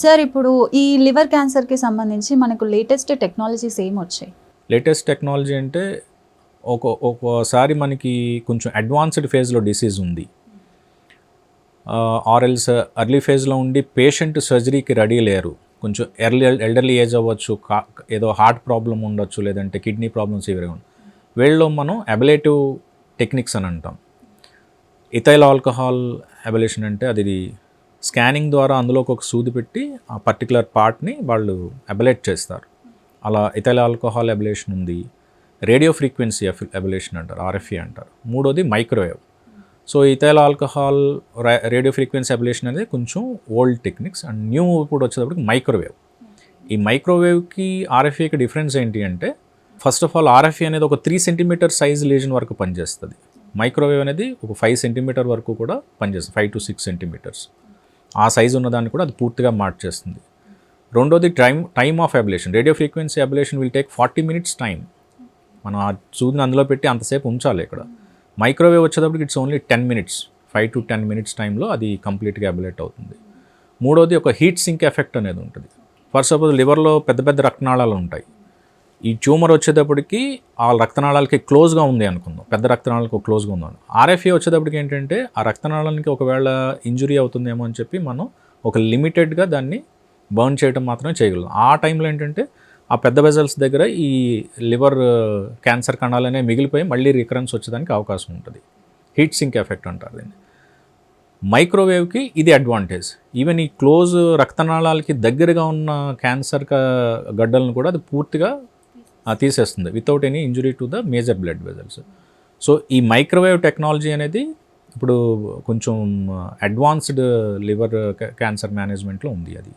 Sir ఇప్పుడు ఈ liver క్యాన్సర్కి సంబంధించి మనకు లేటెస్ట్ టెక్నాలజీస్ ఏం వచ్చాయి? లేటెస్ట్ టెక్నాలజీ అంటే ఒక ఒకసారి మనకి కొంచెం అడ్వాన్స్డ్ ఫేజ్లో డిసీజ్ ఉంది. ఆర్ఎల్స్ ఎర్లీ ఫేజ్లో ఉండి పేషెంట్ సర్జరీకి రెడీ లేరు. కొంచెం ఎర్లీ ఎల్డర్లీ ఏజ్ అవ్వచ్చు కా ఏదో హార్ట్ ప్రాబ్లం ఉండొచ్చు లేదంటే కిడ్నీ ప్రాబ్లమ్స్ ఇవి వీళ్ళలో మనం అబిలేటివ్ టెక్నిక్స్ అని అంటాం. ఇథైల్ ఆల్కహాల్ అబిలేషన్ అంటే అది స్కానింగ్ ద్వారా అందులోకి ఒక సూది పెట్టి ఆ పర్టికులర్ పార్ట్ని వాళ్ళు అబిలేట్ చేస్తారు. అలా ఇథైల్ ఆల్కహాల్ అబిలేషన్ ఉంది. రేడియో ఫ్రీక్వెన్సీ అబిలేషన్ అంటారు ఆర్ఎఫ్ఈ అంటారు. మూడోది microwave. So ethyl alcohol radio frequency ablation అనేది కొంచెం ఓల్డ్ టెక్నిక్స్ అండ్ న్యూ కూడా వచ్చేటప్పటికి మైక్రోవేవ్. ఈ మైక్రోవేవ్కి ఆర్ఎఫ్ఈకి డిఫరెన్స్ ఏంటి అంటే ఫస్ట్ ఆఫ్ ఆల్ ఆర్ఎఫ్ఈ అనేది ఒక త్రీ సెంటీమీటర్ సైజ్ లేజన్ వరకు పనిచేస్తుంది. మైక్రోవేవ్ అనేది ఒక ఫైవ్ సెంటీమీటర్ వరకు కూడా పనిచేస్తుంది ఫైవ్ టు సిక్స్ సెంటీమీటర్స్. ఆ సైజు ఉన్నదాన్ని కూడా అది పూర్తిగా మార్చేస్తుంది రెండోది time time of ablation. Radio frequency ablation will take forty minutes time మనం ఆ సూదిని అందులో పెట్టి అంతసేపు ఉంచాలి ఇక్కడ. మైక్రోవేవ్ వచ్చేటప్పటికి it's only ten minutes. Five to ten minutes టైంలో అది కంప్లీట్గా అబిలేట్ అవుతుంది. మూడోది ఒక హీట్ సింక్ ఎఫెక్ట్ అనేది ఉంటుంది. ఫర్ సపోజ్ లివర్లో పెద్ద పెద్ద రక్తనాళాలు ఉంటాయి. ఈ ట్యూమర్ వచ్చేటప్పటికి ఆ రక్తనాళాలకి క్లోజ్గా ఉంది అనుకుందాం. పెద్ద రక్తనాళాలకు క్లోజ్గా ఉందాం ఆర్ఎఫ్ఏ వచ్చేటప్పటికి ఏంటంటే ఆ రక్తనాళానికి ఒకవేళ ఇంజురీ అవుతుందేమో అని చెప్పి మనం ఒక లిమిటెడ్గా దాన్ని బర్న్ చేయడం మాత్రమే చేయగలం ఆ టైంలో ఏంటంటే ఆ పెద్ద వెజల్స్ దగ్గర ఈ లివర్ క్యాన్సర్ కణాలనే మిగిలిపోయి మళ్ళీ రికరెన్స్ వచ్చేదానికి అవకాశం ఉంటుంది. హీట్ సింక్ ఎఫెక్ట్ అంటారు దీన్ని. మైక్రోవేవ్కి ఇది అడ్వాంటేజ్ ఈవెన్ ఈ క్లోజ్ రక్తనాళాలకి దగ్గరగా ఉన్న క్యాన్సర్ గడ్డలను కూడా అది పూర్తిగా తీసేస్తుంది without any injury to the major blood vessels so ఈ మైక్రోవేవ్ టెక్నాలజీ అనేది ఇప్పుడు కొంచెం అడ్వాన్స్డ్ లివర్ క్యాన్సర్ మేనేజ్మెంట్లో ఉంది అది.